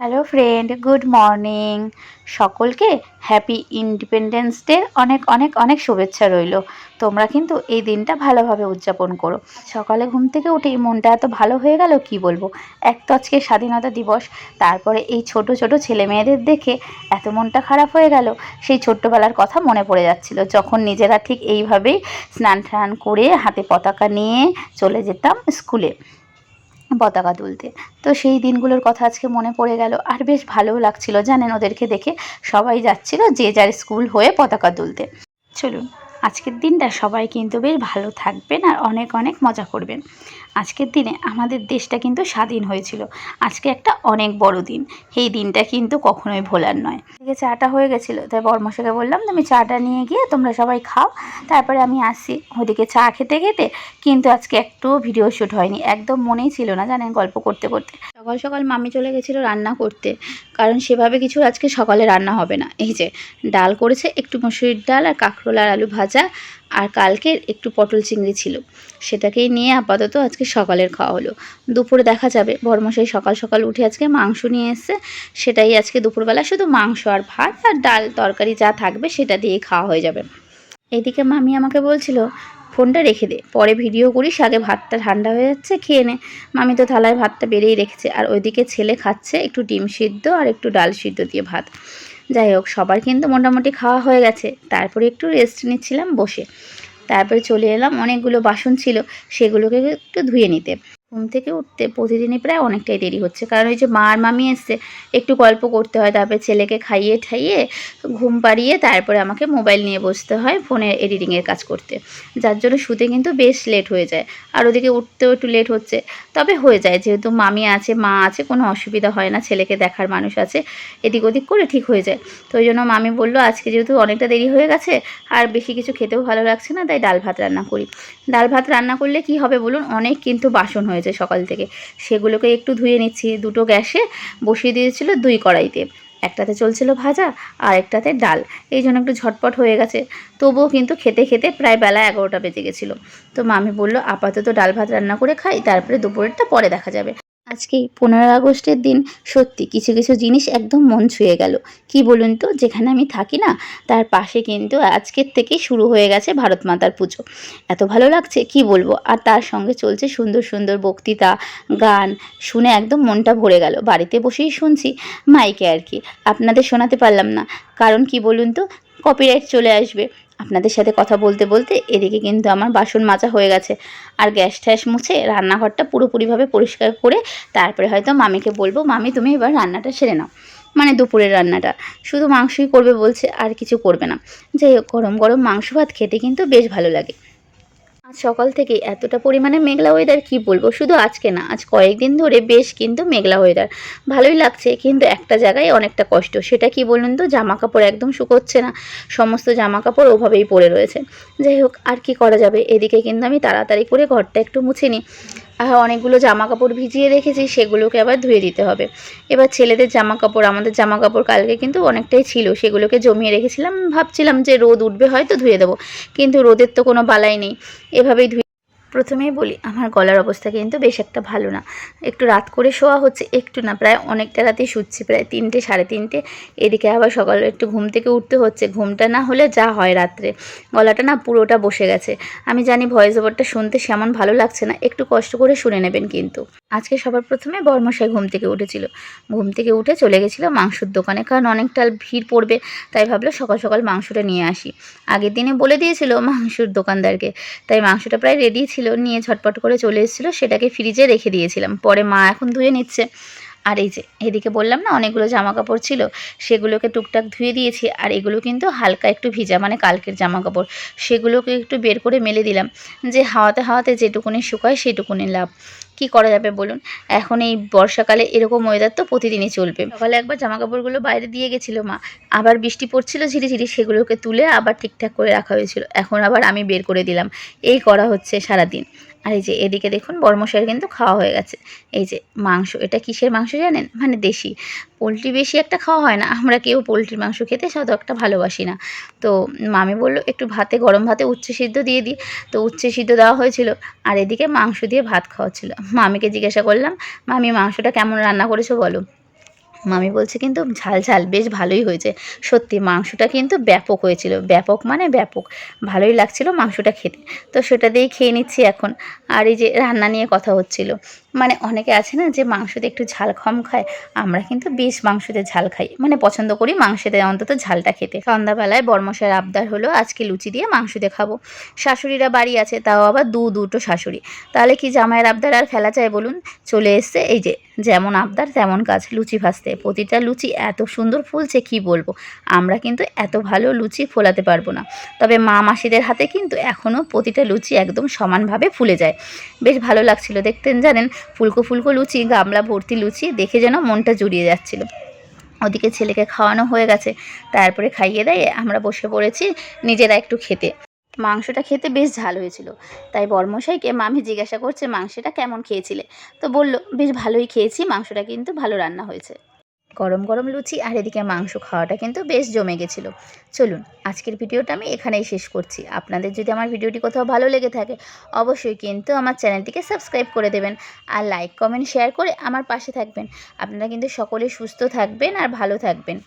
Hello friend good morning সকলকে happy independence day অনেক অনেক অনেক শুভেচ্ছা রইল। তোমরা কিন্তু এই দিনটা ভালোভাবে উদযাপন করো। সকালে ঘুম থেকে উঠেই মনটা এত ভালো হয়ে গেল, কি বলব? এক তো আজকে স্বাধীনতা দিবস, তারপরে এই ছোট ছোট ছেলে মেয়েদের দেখে এত মনটা খারাপ হয়ে গেল, সেই ছোট্টবেলার কথা মনে পড়ে যাচ্ছিল। যখন নিজেরা ঠিক এইভাবেই স্নান টান করে হাতে পতাকা নিয়ে চলে যেতাম স্কুলে। পতাকা তুলতে। তো সেই দিনগুলোর কথা আজকে মনে পড়ে গেল। আর বেশ ভালোও লাগছিল, জানেন, ওদেরকে দেখে সবাই যাচ্ছিল যে যার স্কুল হয়ে পতাকা তুলতে। চলুন। আজকের দিনটা সবাই কিন্তু বেশ ভালো থাকবেন আর অনেক অনেক মজা করবেন। আজকের দিনে আমাদের দেশটা কিন্তু স্বাধীন হয়েছিল। আজকে একটা অনেক বড় দিন। এই দিনটা কিন্তু কখনোই ভোলার নয়। এদিকে চাটা হয়ে গেছিল, তাই বর্মশাকে বললাম, তুমি চাটা নিয়ে গিয়ে তোমরা সবাই খাও। তারপরে আমি আসি ওদিকে চা খেতে খেতে, কিন্তু আজকে একটু ভিডিও শ্যুট হয়নি। একদম মনেই ছিল না, জানেন, গল্প করতে করতে। সকাল সকাল মামি চলে গেছিল রান্না করতে। কারণ সেভাবে কিছু আজকে সকালে রান্না হবে না। এই যে, ডাল করেছে, একটু মুসুরির ডাল আর কাঁকরোল আর আলু ভাজা আর কালকের একটু পটল চিংড়ি ছিল। সেটাকেই নিয়ে আপাতত আজকে সকালের খাওয়া হলো। দুপুরে দেখা যাবে, বর্মশাই সকাল সকাল উঠে আজকে মাংস নিয়ে এসছে। সেটাই আজকে দুপুরবেলা শুধু মাংস আর ভাত আর ডাল, তরকারি যা থাকবে সেটা দিয়েই খাওয়া হয়ে যাবে। এদিকে মামি আমাকে বলছিল ফোনটা রেখে দে। পরে ভিডিও করিস, আগে ভাতটা ঠান্ডা হয়ে যাচ্ছে, খেয়ে নে। মামি তো থালায় ভাতটা বেড়েই রেখেছে। আর ওইদিকে ছেলে খাচ্ছে একটু ডিম সিদ্ধ আর একটু ডাল সিদ্ধ দিয়ে ভাত। যাই হোক, সবার কিন্তু মোটামুটি খাওয়া হয়ে গেছে। তারপরে একটু রেস্ট নিচ্ছিলাম, বসে। তারপরে চলে এলাম, অনেকগুলো বাসন ছিল, সেগুলোকে একটু ধুয়ে নিতে। ঘুম থেকে উঠতে প্রতিদিনই প্রায় অনেকটাই দেরি হচ্ছে। কারণ ওই যে মা আর মামি এসছে, একটু গল্প করতে হয়, তারপরে ছেলেকে খাইয়ে ঠাইয়ে ঘুম পাড়িয়ে তারপরে আমাকে মোবাইল নিয়ে বসতে হয় ফোনের এডিটিংয়ের কাজ করতে। যার জন্য শুতে কিন্তু বেশ লেট হয়ে যায়। আর ওদিকে উঠতেও একটু লেট হচ্ছে। তবে হয়ে যায়, যেহেতু মামি আছে, মা আছে, কোনো অসুবিধা হয় না, ছেলেকে দেখার মানুষ আছে, এদিক ওদিক করে ঠিক হয়ে যায়। তো ওই জন্য মামি বলল, আজকে যেহেতু অনেকটা দেরি হয়ে গেছে, আর বেশি কিছু খেতেও ভালো লাগছে না, তাই ডাল ভাত রান্না করি। ডাল ভাত রান্না করলে কি হবে বলুন, অনেক কিন্তু বাসন হয়েছে সকাল থেকে। সেগুলোকে একটু ধুয়ে নিচ্ছি। দুটো গ্যাসে বসিয়ে দিয়েছিল দুই কড়াইতে। একটাতে চলছিল ভাজা, আর একটাতে ডাল। এই জন্য একটু ঝটপট হয়ে গেছে। তবুও কিন্তু খেতে খেতে প্রায় বেলা এগারোটা বেজে গেছিল। তো মামি বলল, আপাতত ডাল ভাত রান্না করে খাই, তারপরে দুপুরেরটা পরে দেখা যাবে। আজকেই পনেরোই আগস্টের দিন সত্যি কিছু কিছু জিনিস একদম মন ছুঁয়ে গেল। কি বলুন তো, যেখানে আমি থাকি না, তার পাশে কিন্তু আজকের থেকেই শুরু হয়ে গেছে ভারত মাতার পুজো। এত ভালো লাগছে, কি বলব? আর তার সঙ্গে চলছে সুন্দর সুন্দর বক্তৃতা, গান, শুনে একদম মনটা ভরে গেল। বাড়িতে বসেই শুনছি মাইকে আর কি। আপনাদের শোনাতে পারলাম না। কারণ কি বলুন তো কপিরাইট চলে আসবে। আপনাদের সাথে কথা বলতে বলতে এদিকে কিন্তু আমার বাসন মাজা হয়ে গেছে। আর গ্যাস ট্যাস মুছে রান্নাঘরটা পুরোপুরিভাবে পরিষ্কার করে তারপরে হয়তো মামিকে বলব, মামি, তুমি এবার রান্নাটা সেরে নাও। মানে দুপুরের রান্নাটা। শুধু মাংসই করবে বলছে, আর কিছু করবে না। যাই হোক, গরম গরম মাংস ভাত খেতে কিন্তু বেশ ভালো লাগে। আজ সকাল থেকে এতটা পরিমাণে মেঘলা ওয়েদার কি বলব? শুধু আজকে না, আজ কয়েকদিন ধরে বেশ কিন্তু মেঘলা ওয়েদার ভালোই লাগছে, কিন্তু একটা জায়গায় অনেকটা কষ্ট। সেটা কি বলুন তো? জামা কাপড় একদম শুকোচ্ছে না। সমস্ত জামা কাপড় ওভাবেই পড়ে রয়েছে। যাই হোক, আর কি করা যাবে? এদিকে কিন্তু আমি তাড়াতাড়ি করে ঘরটা একটু মুছে নিই। অনেকগুলো জামা কাপড় ভিজিয়ে রেখেছি, সেগুলোকে আবার ধুয়ে দিতে হবে। এবার ছেলেদের জামা কাপড় আমাদের জামা কাপড় কালকে কিন্তু অনেকটাই ছিল, সেগুলোকে জমিয়ে রেখেছিলাম। ভাবছিলাম যে রোদ উঠবে হয়তো ধুয়ে দেবো, কিন্তু রোদের তো কোনো বালাই নেই। এভাবেই ধুয়ে প্রথমেই বলি, আমার গলার অবস্থা কিন্তু বেশ একটা ভালো না। একটু রাত করে শোয়া হচ্ছে, একটু না, প্রায় অনেকটা রাতেই শুচ্ছি, প্রায় তিনটে, সাড়ে তিনটে। এদিকে আবার সকালে একটু ঘুম থেকে উঠতে হচ্ছে, ঘুমটা না হলে যা হয় রাত্রে। গলাটা না পুরোটা বসে গেছে। আমি জানি ভয়েস ওভারটা শুনতে সেমন ভালো লাগছে না, একটু কষ্ট করে শুনে নেবেন কিন্তু। আজকে সবার প্রথমে বর্মশাই ঘুম থেকে উঠেছিল। ঘুম থেকে উঠে চলে গেছিল মাংসর দোকানে, কারণ অনেকটা ভিড় পড়বে, তাই ভাবলো সকাল সকাল মাংসটা নিয়ে আসি। আগের দিনে বলে দিয়েছিল মাংসর দোকানদারকে, তাই মাংসটা প্রায় রেডি নিয়ে ঝটপট করে চলে এসেছিল সেটাকে ফ্রিজে রেখে দিয়েছিলাম। পরে মা এখন ধুয়ে নিচ্ছে। আর এই যে, এদিকে বললাম না, অনেকগুলো জামা কাপড় ছিল, সেগুলোকে টুকটাক ধুয়ে দিয়েছি, আর এগুলো কিন্তু হালকা একটু ভিজা মানে কালকের জামা কাপড় সেগুলোকে একটু বের করে মেলে দিলাম, যে হাওয়াতে হাওয়াতে যেটুকুনি শুকায় সেটুকুনি লাভ। কি করা যাবে বলুন? এখন এই বর্ষাকালে এরকম ওয়েদার তো প্রতিদিনই চলবে। সকালে একবার জামা কাপড়গুলো বাইরে দিয়ে গেছিল মা, আবার বৃষ্টি পড়ছিল ঝিরিঝিরি, সেগুলোকে তুলে আবার ঠিকঠাক করে রাখা হয়েছিল। এখন আবার আমি বের করে দিলাম। এই করা হচ্ছে সারাদিন। আর এই যে এদিকে দেখুন বর্মশাইয়ের কিন্তু খাওয়া হয়ে গেছে। এই যে মাংস, এটা কিসের মাংস জানেন? মানে দেশি। পোলট্রি বেশি একটা খাওয়া হয় না। আমরা কেউ পোলট্রির মাংস খেতে শত একটা ভালোবাসি না। তো মামি বলল, একটু ভাতে, গরম ভাতে উচ্ছে সিদ্ধ দিয়ে দিই তো উচ্ছে সিদ্ধ দেওয়া হয়েছিল আর এদিকে মাংস দিয়ে ভাত খাওয়া ছিল মামিকে জিজ্ঞাসা করলাম, মামি, মাংসটা কেমন রান্না করেছ বলো? মামি বলছে, কিন্তু ঝাল ঝাল, বেশ ভালোই হয়েছে। সত্যি, মাংসটা কিন্তু ব্যাপক হয়েছিল। ব্যাপক মানে ব্যাপক। ভালোই লাগছিল মাংসটা খেতে। তো সেটা দিয়েই খেয়ে নিচ্ছি এখন। আর এই যে রান্না নিয়ে কথা হচ্ছিল। মানে অনেকে আছে না যে মাংসতে একটু ঝাল কম খায়, আমরা কিন্তু বেশ মাংসতে ঝাল খাই। মানে পছন্দ করি মাংসতে অন্তত ঝালটা খেতে। সন্ধ্যাবেলায় বর্মশার আবদার হলো, আজকে লুচি দিয়ে মাংস দিয়ে খাব। শাশুড়িরা বাড়ি আছে, তাও আবার দু দুটো শাশুড়ি। তাহলে কি জামাইয়ের আবদার আর ফেলা যায় বলুন? চলে এসছে, এই যে, যেমন আবদার, তেমন কাজ, লুচি ভাজতে। প্রতিটা লুচি এত সুন্দর ফুলছে, কি বলব? আমরা কিন্তু এত ভালো লুচি ফোলাতে পারব না। তবে মা মাসিদের হাতে কিন্তু এখনও প্রতিটা লুচি একদম সমানভাবে ফুলে যায়। বেশ ভালো লাগছিল দেখতেন, জানেন? ফুলকো ফুলকো লুচি, গামলা ভর্তি লুচি, দেখে যেন মনটা জুড়িয়ে যাচ্ছিল। ওদিকে ছেলেকে খাওয়ানো হয়ে গেছে। তারপরে খাইয়ে দেয় আমরা বসে পড়েছি নিজেরা একটু খেতে। মাংসটা খেতে বেশ ঝাল হয়েছিল। তাই বর্মশাইকে মামি জিজ্ঞাসা করছে, মাংসটা কেমন খেয়েছিলে? তো বলল, বেশ ভালোই খেয়েছি, মাংসটা কিন্তু ভালো রান্না হয়েছে। গরম গরম লুচি আর এদিকে মাংস খাওয়াটা কিন্তু বেশ জমে গেছিল। চলুন, আজকের ভিডিওটা আমি এখানেই শেষ করছি। আপনাদের যদি আমার ভিডিওটি কোথাও ভালো লেগে থাকে, অবশ্যই কিন্তু আমার চ্যানেলটিকে সাবস্ক্রাইব করে দেবেন আর লাইক, কমেন্ট, শেয়ার করে আমার পাশে থাকবেন। আপনারা কিন্তু সকলে সুস্থ থাকবেন আর ভালো থাকবেন।